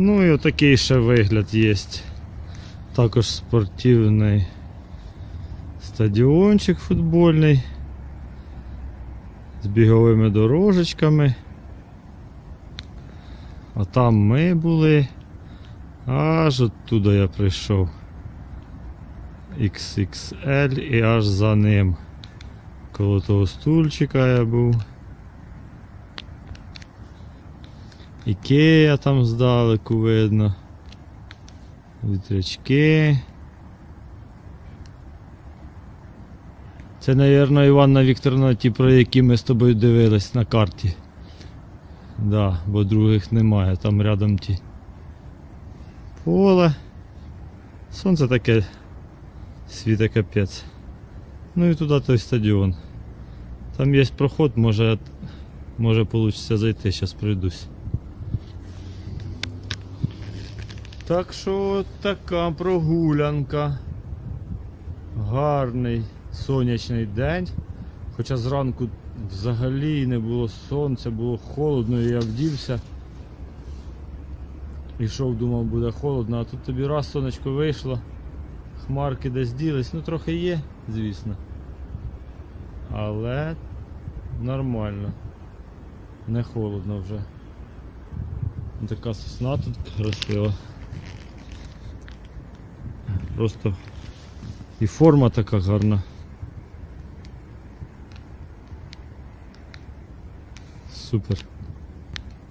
Ну і отакий ще вигляд є. Також спортивний стадіончик футбольний з біговими дорожечками. А там ми були. Аж оттуда я прийшов. XXL і аж за ним. Коло того стульчика я був. Ікея там здалеку видно. Вітрячки. Це, напевно, Іванна Вікторовна, ті, про які ми з тобою дивились на карті. Да, бо других немає, там рядом ті. Поле. Сонце таке світе капець. Ну і туди той стадіон. Там є проход, може, може вийде зайти, зараз пройдусь. Так що така прогулянка. Гарний сонячний день. Хоча зранку взагалі не було сонця, було холодно, і я вдівся. Ішов, думав, буде холодно, а тут тобі раз сонечко вийшло, хмарки десь ділись, ну трохи є, звісно. Але нормально. Не холодно вже. Така сосна тут красива. Просто і форма така гарна. Супер.